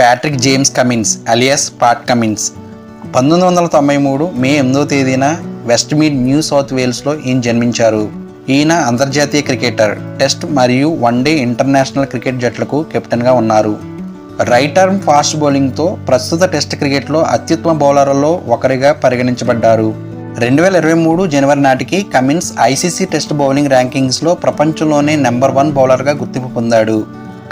Patrick James Cummins alias Pat Cummins పంతొమ్మిది వందల తొంభై మూడు మే ఎనిమిదో తేదీన వెస్ట్ మీడ్ న్యూ సౌత్ వేల్స్లో ఈయన జన్మించారు. ఈయన అంతర్జాతీయ క్రికెటర్ టెస్ట్ మరియు వన్డే ఇంటర్నేషనల్ క్రికెట్ జట్లకు కెప్టెన్గా ఉన్నారు. రైట్ ఆర్మ్ ఫాస్ట్ బౌలింగ్తో ప్రస్తుత టెస్ట్ క్రికెట్లో అత్యుత్తమ బౌలర్లలో ఒకరిగా పరిగణించబడ్డారు. రెండు వేల ఇరవై మూడు జనవరి నాటికి కమిన్స్ ఐసీసీ టెస్ట్ బౌలింగ్ ర్యాంకింగ్స్లో ప్రపంచంలోనే నెంబర్ వన్ బౌలర్గా గుర్తింపు పొందాడు.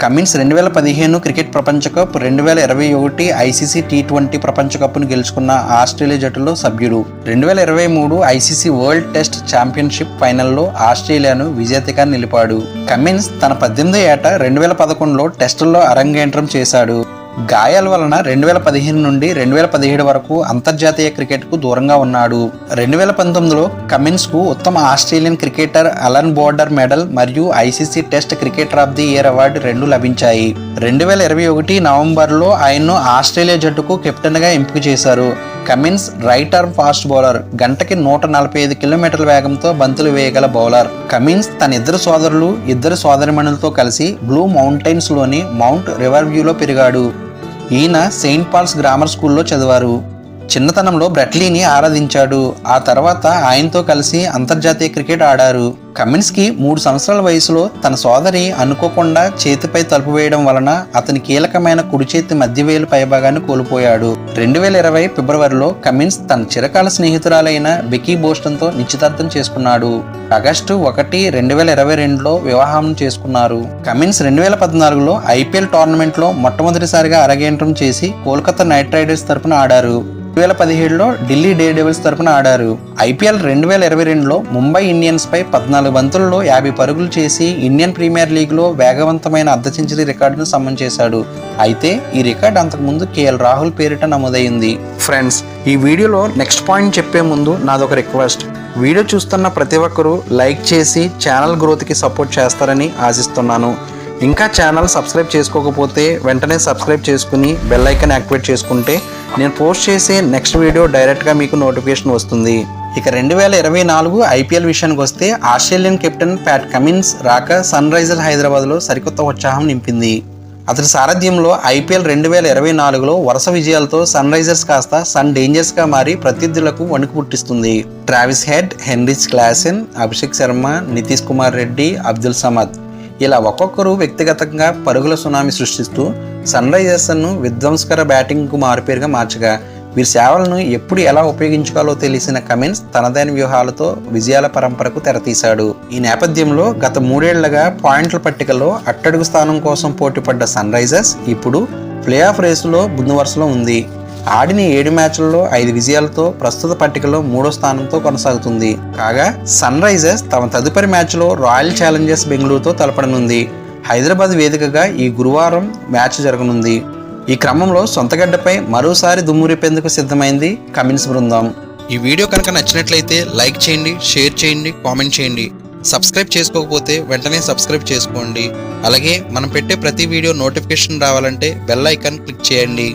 కమిన్స్ రెండు వేల పదిహేను క్రికెట్ ప్రపంచ కప్ రెండు వేల ఇరవై ఒకటి ఐసీసీ టీ ట్వంటీ ప్రపంచ కప్ను గెలుచుకున్న ఆస్ట్రేలియా జట్టులో సభ్యుడు. రెండు వేల ఇరవై మూడు ఐసీసీ వరల్డ్ టెస్ట్ ఛాంపియన్షిప్ ఫైనల్లో ఆస్ట్రేలియాను విజేతగా నిలిపాడు. కమిన్స్ తన పద్దెనిమిది ఏట రెండు వేల పదకొండులో టెస్టుల్లో అరంగేట్రం చేశాడు. గాయాల వలన రెండు వేల పదిహేను నుండి రెండు వేల పదిహేడు వరకు అంతర్జాతీయ క్రికెట్కు దూరంగా ఉన్నాడు. రెండు వేల పంతొమ్మిదిలో కమిన్స్కు ఉత్తమ Australian cricketer Allan Border medal మరియు ICC test cricketer of the year award రెండు లభించాయి. రెండు వేల ఇరవై ఒకటి నవంబర్లో ఆయన్ను ఆస్ట్రేలియా జట్టుకు కెప్టెన్గా ఎంపిక చేశారు. Cummins right arm fast bowler గంటకి నూట నలభై ఐదు కిలోమీటర్ల వేగంతో బంతులు వేయగల బౌలర్. కమిన్స్ తన ఇద్దరు సోదరులు ఇద్దరు సోదరిమణులతో కలిసి బ్లూ మౌంటైన్స్లోని మౌంట్ రివర్వ్యూలో పెరిగాడు. ఈయన సెయింట్ పాల్స్ గ్రామర్ స్కూల్లో చదివారు. చిన్నతనంలో బ్రెట్లీని ఆరాధించాడు. ఆ తర్వాత ఆయనతో కలిసి అంతర్జాతీయ క్రికెట్ ఆడారు. కమిన్స్కి మూడు సంవత్సరాల వయసులో తన సోదరి అనుకోకుండా చేతిపై తలుపు వేయడం వలన అతని కీలకమైన కుడి చేతి మధ్యవేలు పైభాగాన్ని కోల్పోయాడు. రెండు వేల ఇరవై ఫిబ్రవరిలో కమిన్స్ తన చిరకాల స్నేహితురాలైన బెకీ బోస్టన్తో నిశ్చితార్థం చేసుకున్నాడు. ఆగస్టు ఒకటి రెండు వేల ఇరవై రెండులో వివాహం చేసుకున్నారు. కమిన్స్ రెండు వేల పద్నాలుగులో ఐపీఎల్ టోర్నమెంట్లో మొట్టమొదటిసారిగా అరగేంటం చేసి కోల్కతా నైట్ రైడర్స్ తరపున ఆడారు. రెండు వేల పదిహేడులో ఢిల్లీ డే డెవిల్స్ తరపున ఆడారు. ఐపీఎల్ రెండు వేల ఇరవై రెండులో ముంబై ఇండియన్స్ పై పద్నాలుగు బంతుల్లో యాభై పరుగులు చేసి ఇండియన్ ప్రీమియర్ లీగ్లో వేగవంతమైన అర్ధ సెంచరీ రికార్డును సమం చేశాడు. అయితే ఈ రికార్డ్ అంతకుముందు కేఎల్ రాహుల్ పేరిట నమోదైంది. ఫ్రెండ్స్ ఈ వీడియోలో నెక్స్ట్ పాయింట్ చెప్పే ముందు నాదొక రిక్వెస్ట్. వీడియో చూస్తున్న ప్రతి ఒక్కరూ లైక్ చేసి ఛానల్ గ్రోత్కి సపోర్ట్ చేస్తారని ఆశిస్తున్నాను. ఇంకా ఛానల్ సబ్స్క్రైబ్ చేసుకోకపోతే వెంటనే సబ్స్క్రైబ్ చేసుకుని బెల్ ఐకాన్ యాక్టివేట్ చేసుకుంటే నేను పోస్ట్ చేసే నెక్స్ట్ వీడియో డైరెక్ట్గా మీకు నోటిఫికేషన్ వస్తుంది. ఇక రెండు వేల ఇరవై నాలుగు ఐపీఎల్ విషయానికి వస్తే ఆస్ట్రేలియన్ కెప్టెన్ ప్యాట్ కమిన్స్ రాక సన్ రైజర్స్ హైదరాబాద్లో సరికొత్త ఉత్సాహం నింపింది. అతని సారథ్యంలో ఐపీఎల్ రెండు వేల ఇరవై నాలుగులో వరుస విజయాలతో సన్ రైజర్స్ కాస్త సన్ డేంజర్స్గా మారి ప్రత్యర్థులకు వణుకు పుట్టిస్తుంది. Travis Head Heinrich Klaasen Abhishek Sharma Nitish Kumar Reddy Abdul Samad ఇలా ఒక్కొక్కరు వ్యక్తిగతంగా పరుగుల సునామీ సృష్టిస్తూ సన్ రైజర్స్ను విధ్వంసకర బ్యాటింగ్కు మారుపేరుగా మార్చగా వీరి సేవలను ఎప్పుడు ఎలా ఉపయోగించుకోవాలో తెలిసిన కమిన్స్ తనదైన వ్యూహాలతో విజయాల పరంపరకు తెరతీశాడు ఈ నేపథ్యంలో గత మూడేళ్ళుగా పాయింట్ల పట్టికలో అట్టడుగు స్థానం కోసం పోటీపడ్డ సన్ రైజర్స్ ఇప్పుడు ప్లే ఆఫ్ రేసులో ముందు వరుసలో ఉంది. ఆడిన ఏడు మ్యాచ్లలో ఐదు విజయాలతో ప్రస్తుత పట్టికలో మూడో స్థానంతో కొనసాగుతుంది. కాగా సన్ రైజర్స్ తమ తదుపరి మ్యాచ్లో రాయల్ ఛాలెంజర్స్ బెంగళూరుతో తలపడనుంది. హైదరాబాద్ వేదికగా ఈ గురువారం మ్యాచ్ జరగనుంది. ఈ క్రమంలో సొంతగడ్డపై మరోసారి దుమ్మురిపేందుకు సిద్ధమైంది కమిన్స్ బృందం. ఈ వీడియో కనుక నచ్చినట్లయితే లైక్ చేయండి షేర్ చేయండి కామెంట్ చేయండి. సబ్స్క్రైబ్ చేసుకోకపోతే వెంటనే సబ్స్క్రైబ్ చేసుకోండి. అలాగే మనం పెట్టే ప్రతి వీడియో నోటిఫికేషన్ రావాలంటే బెల్ ఐకాన్ క్లిక్ చేయండి.